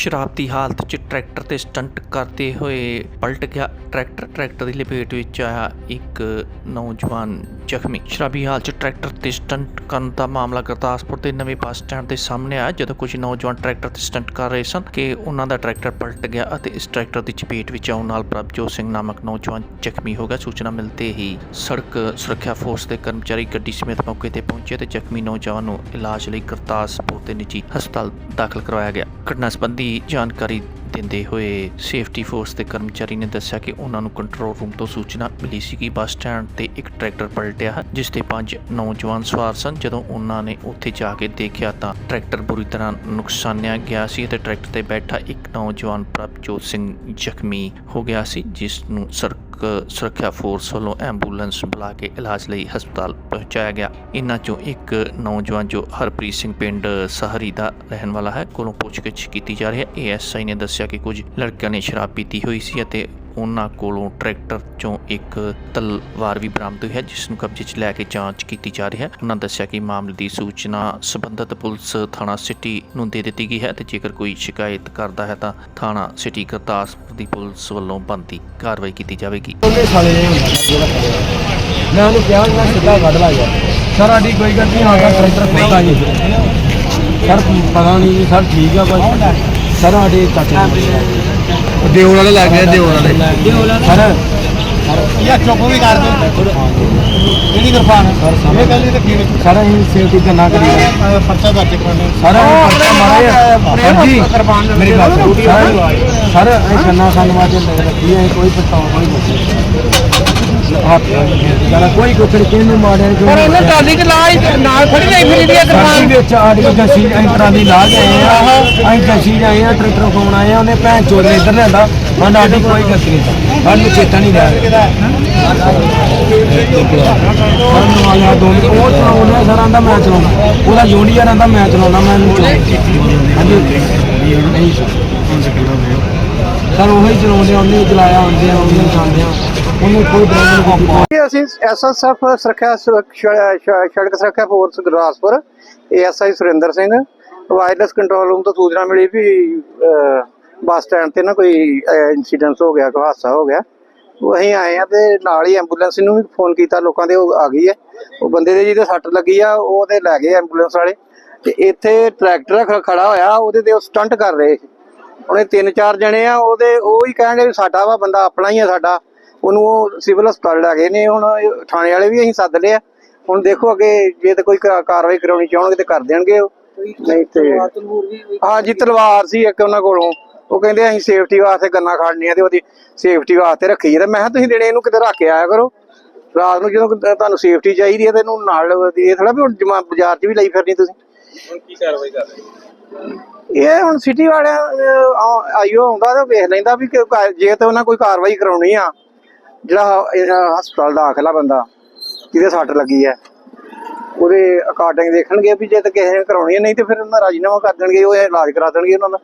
ਸ਼ਰਾਬ ਦੀ ਹਾਲਤ 'ਚ ਟਰੈਕਟਰ ਤੇ ਸਟੰਟ ਕਰਦੇ ਹੋਏ ਪਲਟ ਗਿਆ। ਟਰੈਕਟਰ ਟਰੈਕਟਰ ਦੀ ਲਪੇਟ ਵਿੱਚ ਆਇਆ ਇੱਕ ਨੌਜਵਾਨ ਜ਼ਖਮੀ। ਸ਼ਰਾਬੀ ਹਾਲਤ 'ਚ ਟਰੈਕਟਰ ਤੇ ਸਟੰਟ ਕਰਨ ਦਾ ਮਾਮਲਾ ਗੁਰਦਾਸਪੁਰ ਦੇ ਨਵੇਂ ਬੱਸ ਸਟੈਂਡ ਦੇ ਸਾਹਮਣੇ ਆਇਆ, ਜਦੋਂ ਕੁਝ ਨੌਜਵਾਨ ਟਰੈਕਟਰ ਤੇ ਸਟੰਟ ਕਰ ਰਹੇ ਸਨ ਕਿ ਉਹਨਾਂ ਦਾ ਟਰੈਕਟਰ ਪਲਟ ਗਿਆ ਅਤੇ ਇਸ ਟਰੈਕਟਰ ਦੀ ਚਪੇਟ ਵਿੱਚ ਆਉਣ ਨਾਲ ਪ੍ਰਭਜੋਤ ਸਿੰਘ ਨਾਮਕ ਨੌਜਵਾਨ ਜ਼ਖਮੀ ਹੋ ਗਿਆ। ਸੂਚਨਾ ਮਿਲਦੇ ਹੀ ਸੜਕ ਸੁਰੱਖਿਆ ਫੋਰਸ ਦੇ ਕਰਮਚਾਰੀ ਗੱਡੀ ਸਮੇਤ ਮੌਕੇ ਤੇ ਪਹੁੰਚੇ ਤੇ ਜ਼ਖਮੀ ਨੌਜਵਾਨ ਨੂੰ ਇਲਾਜ ਲਈ ਗੁਰਦਾਸਪੁਰ ਦੇ ਨਿੱਜੀ ਹਸਪਤਾਲ ਦਾਖਲ ਕਰਵਾਇਆ ਗਿਆ। ਘਟਨਾ ਸੰਬੰਧੀ ਜਾਣਕਾਰੀ ਦਿੰਦੇ ਹੋਏ ਸੇਫਟੀ ਫੋਰਸ ਦੇ ਕਰਮਚਾਰੀ ਨੇ ਦੱਸਿਆ ਕਿ ਉਹਨਾਂ ਨੂੰ ਕੰਟਰੋਲ ਰੂਮ ਤੋਂ ਸੂਚਨਾ ਮਿਲੀ ਸੀ ਕਿ ਬੱਸ ਸਟੈਂਡ ਤੇ ਇੱਕ ਟਰੈਕਟਰ ਪਲਟਿਆ ਜਿਸ ਤੇ ਪੰਜ ਨੌਜਵਾਨ ਸਵਾਰ ਸਨ। ਜਦੋਂ ਉਹਨਾਂ ਨੇ ਉੱਥੇ ਜਾ ਕੇ ਦੇਖਿਆ ਤਾਂ ਟਰੈਕਟਰ ਬੁਰੀ ਤਰ੍ਹਾਂ ਨੁਕਸਾਨਿਆ ਗਿਆ ਸੀ ਅਤੇ ਟਰੈਕਟਰ ਤੇ ਬੈਠਾ ਇੱਕ ਨੌਜਵਾਨ ਪ੍ਰਭਜੋਤ ਸਿੰਘ ਜ਼ਖਮੀ ਹੋ ਗਿਆ ਸੀ, ਜਿਸ ਨੂੰ ਸਰ ਸੜਕ ਸੁਰੱਖਿਆ ਫੋਰਸ ਵੱਲੋਂ ਐਂਬੂਲੈਂਸ ਬੁਲਾ ਕੇ ਇਲਾਜ ਲਈ ਹਸਪਤਾਲ ਪਹੁੰਚਾਇਆ ਗਿਆ। ਇਨ੍ਹਾਂ ਚੋਂ ਇੱਕ ਨੌਜਵਾਨ ਜੋ ਹਰਪ੍ਰੀਤ ਸਿੰਘ ਪਿੰਡ ਸਹਰੀ ਦਾ ਰਹਿਣ ਵਾਲਾ ਹੈ, ਕੋਲੋਂ ਪੁੱਛਗਿੱਛ ਕੀਤੀ ਜਾ ਰਹੀ ਹੈ। ਏਐਸਆਈ ਨੇ ਦੱਸਿਆ ਕਿ ਕੁਝ ਲੜਕਿਆਂ ਨੇ ਸ਼ਰਾਬ ਪੀਤੀ ਹੋਈ ਸੀ ਅਤੇ ਉਹਨਾਂ ਕੋਲੋਂ ਟਰੈਕਟਰ ਚੋਂ ਇੱਕ ਤਲਵਾਰ ਵੀ ਬਰਾਮਦ ਹੋਈ ਹੈ, ਜਿਸ ਨੂੰ ਕਬਜ਼ੇ 'ਚ ਲੈ ਕੇ ਜਾਂਚ ਕੀਤੀ ਜਾ ਰਹੀ ਹੈ। ਉਹਨਾਂ ਦੱਸਿਆ ਕਿ ਮਾਮਲੇ ਦੀ ਸੂਚਨਾ ਸਬੰਧਤ ਪੁਲਿਸ ਥਾਣਾ ਸਿਟੀ ਨੂੰ ਦੇ ਦਿੱਤੀ ਗਈ ਹੈ ਤੇ ਜੇਕਰ ਕੋਈ ਸ਼ਿਕਾਇਤ ਕਰਦਾ ਹੈ ਤਾਂ ਥਾਣਾ ਸਿਟੀ ਗੁਰਦਾਸਪੁਰ ਦੀ ਪੁਲਿਸ ਵੱਲੋਂ ਬਣਦੀ ਕਾਰਵਾਈ ਕੀਤੀ ਜਾਵੇਗੀ। ਉਹਨੇ ਸਾਲੇ ਨੇ ਹੁੰਦਾ ਜਿਹੜਾ ਖੜਿਆ ਮੈਂ ਉਹਨੂੰ ਕਿਹਾ ਮੈਂ ਸਿੱਧਾ ਕੱਢ ਲਾ ਯਾਰ। ਸਰ, ਸਾਡੀ ਕੋਈ ਗਲਤੀ ਨਾ ਹੋਗਾ ਟਰੈਕਟਰ ਖੋਲਦਾ ਜੀ। ਸਰ, ਪਤਾ ਨਹੀਂ ਜੀ, ਸਰ, ਠੀਕ ਆ ਬਸ ਸਰ, ਸਾਡੇ ਚਾਚੇ ਦਿਓਲ ਵਾਲੇ ਲੱਗ ਗਿਆ ਦਿਓਲ ਵਾਲੇ। ਸਰ ਯਾ ਚੁੱਪ ਵੀ ਕਰ ਦੇ। ਕਿਹੜੀ ਕਿਰਪਾਨ ਇਹ ਗੱਲ ਰੱਖੀ ਵਿੱਚ ਸਰ ਅਸੀਂ ਸੇਫਟੀ ਕਰਨਾ ਕਰੀਦਾ? ਪਰਚਾ ਦਰਜ ਕਰਾਉਣਾ ਸਰ ਪਰਚਾ ਮਾਰਿਆ। ਜੀ ਮੇਰੀ ਗੱਲ ਸੁਣੋ। ਸਰ ਅਸੀਂ ਛੰਨਾ ਸੰਗ ਮਾਜੇ ਲੱਗ ਰੱਖੀ ਹੈ ਕੋਈ ਪਛਤਾਵਾ ਕੋਈ ਨਹੀਂ ਹੱਥ ਕੋਈ ਕੁਛ ਕਿਹਨੂੰ ਮਾਰਿਆ ਪਰ ਇਹਨਾਂ ਟਰਾਲੀ ਚ ਨਾਲ ਫੜੀ ਗਈ ਫਿਰ ਇਹਦੀ ਕਿਰਪਾਨ ਵਿੱਚ ਆੜੀ ਜੱਸੀ ਅਸੀਂ ਟਰਾਲੀ ਲਾ ਆਏ ਆ ਅਸੀਂ ਜੱਸੀ ਆਏ ਆ ਟਰੈਕਟਰ ਫੋਨ ਆਏ ਆ ਉਹਨੇ ਭੈਣ ਚੋਦ ਨੇ ਇੱਧਰ ਲਿਆਂਦਾ ਮੈਂ ਸਾਡੀ ਕੋਈ ਗਲਤੀ ਨਹੀਂ ਸਾਨੂੰ ਚੇਤਾ ਨਹੀਂ ਰਿਹਾ ਸਾਨੂੰ ਆਇਆ ਦੋ ਉਹ ਚਲਾਉਂਦਾ ਸਰ ਆਂਦਾ ਮੈਂ ਚਲਾਉਂਦਾ ਉਹਦਾ ਜੂਨੀਅਰ ਆਂਦਾ ਮੈਂ ਚਲਾਉਂਦਾ ਮੈਂ ਨਹੀਂ ਚਲਾਉਂਦਾ ਹਾਂਜੀ ਨਹੀਂ ਸਰ ਉਹੀ ਚਲਾਉਂਦੇ ਉਹਨੇ ਚਲਾਇਆ ਹੁੰਦੇ ਆ, ਉਹਨੇ ਖਾਂਦੇ ਆ। ਉਹਨੇ ਕੋਈ ਡਰਾਈਵਰ ਨੂੰ ਇਹ ਅਸੀਂ ਐਸਐਸਐਫ ਸੁਰੱਖਿਆ ਸੜਕ ਸੁਰੱਖਿਆ force Gurdaspur ASI Surinder Singh, wireless control room ਤੋਂ ਸੂਚਨਾ ਮਿਲੀ ਵੀ ਬੱਸ ਸਟੈਂਡ ਤੇ ਨਾ ਕੋਈ ਇਨਸੀਡੈਂਟ ਹੋ ਗਿਆ, ਕੋਈ ਹਾਦਸਾ ਹੋ ਗਿਆ। ਉਹ ਅਸੀਂ ਆਏ ਆ ਤੇ ਨਾਲ ਹੀ ਐਂਬੂਲੈਂਸ ਨੂੰ ਵੀ ਫੋਨ ਕੀਤਾ, ਲੋਕਾਂ ਦੇ ਉਹ ਆ ਗਈ ਹੈ। ਉਹ ਬੰਦੇ ਦੇ ਜਿਹਦੇ ਸੱਟ ਲੱਗੀ ਆ, ਉਹ ਤੇ ਲੈ ਗਏ ਐਂਬੂਲੈਂਸ ਵਾਲੇ। ਤੇ ਇੱਥੇ ਟਰੈਕਟਰ ਖੜਾ ਹੋਇਆ, ਉਹਦੇ ਤੇ ਉਹ ਸਟੰਟ ਕਰ ਰਹੇ ਸੀ। ਉਹਨੇ ਤਿੰਨ ਚਾਰ ਜਣੇ ਆ ਉਹਦੇ ਉਹ ਹੀ ਕਹਿੰਦੇ ਵੀ ਸਾਡਾ ਵਾ ਬੰਦਾ ਆਪਣਾ ਹੀ ਆ ਸਾਡਾ। ਉਹਨੂੰ ਉਹ ਸਿਵਲ ਹਸਪਤਾਲ ਲੈ ਗਏ ਨੇ ਹੁਣ ਥਾਣੇ ਵਾਲੇ ਵੀ ਅਸੀਂ ਸੱਦ ਲਿਆ। ਹੁਣ ਦੇਖੋ ਅੱਗੇ ਜੇ ਤੇ ਕੋਈ ਕਾਰਵਾਈ ਕਰਾਉਣੀ ਚਾਹਣਗੇ ਤੇ ਕਰ ਦੇਣਗੇ ਉਹ। ਨਹੀਂ ਤੇ ਹਾਂ ਜੀ ਤਲਵਾਰ ਸੀ ਇੱਕ ਉਹਨਾਂ ਕੋਲੋਂ। ਉਹ ਕਹਿੰਦੇ ਅਸੀਂ ਸੇਫਟੀ ਵਾਸਤੇ ਗੰਨਾ ਖੜਨੀਆਂ ਤੇ ਉਹਦੀ ਸੇਫਟੀ ਵਾਸਤੇ ਰੱਖੀ ਤੇ ਮੈਂ ਕਿਹਾ ਤੁਸੀਂ ਦਿਨੇ ਇਹਨੂੰ ਕਿਤੇ ਰੱਖ ਕੇ ਆਇਆ ਕਰੋ। ਰਾਤ ਨੂੰ ਜਦੋਂ ਤੁਹਾਨੂੰ ਸੇਫਟੀ ਚਾਹੀਦੀ ਹੈ ਤੇ ਇਹਨੂੰ ਨਾਲ ਇਹ ਥੋੜਾ ਵੀ ਹੁਣ ਬਾਜ਼ਾਰ 'ਚ ਵੀ ਲਈ ਫਿਰਨੀ ਤੁਸੀਂ। ਇਹ ਹੁਣ ਸਿਟੀ ਵਾਲਿਆਂ ਆਈਓ ਆਉਂਦਾ ਤੇ ਵੇਖ ਲੈਂਦਾ ਵੀ ਕਿ ਕਾ- ਜੇ ਤੇ ਉਹਨਾਂ ਕੋਈ ਕਾਰਵਾਈ ਕਰਾਉਣੀ ਆ, ਜਿਹੜਾ ਇਹ ਹਸਪਤਾਲ ਦਾਖਲ ਆ ਬੰਦਾ, ਜਿਹਦੇ ਸੱਟ ਲੱਗੀ ਹੈ, ਉਹਦੇ ਅਕਾਰਡਿੰਗ ਦੇਖਣਗੇ ਵੀ ਜੇ ਤੇ ਕਿਸੇ ਨੇ ਕਰਾਉਣੀ ਹੈ, ਨਹੀਂ ਤੇ ਫਿਰ ਉਹਨਾਂ ਰਾਜੀਨਾਮਾ ਕਰ ਦੇਣਗੇ, ਉਹ ਇਲਾਜ ਕਰਾ ਦੇਣਗੇ ਉਹਨਾਂ ਦਾ।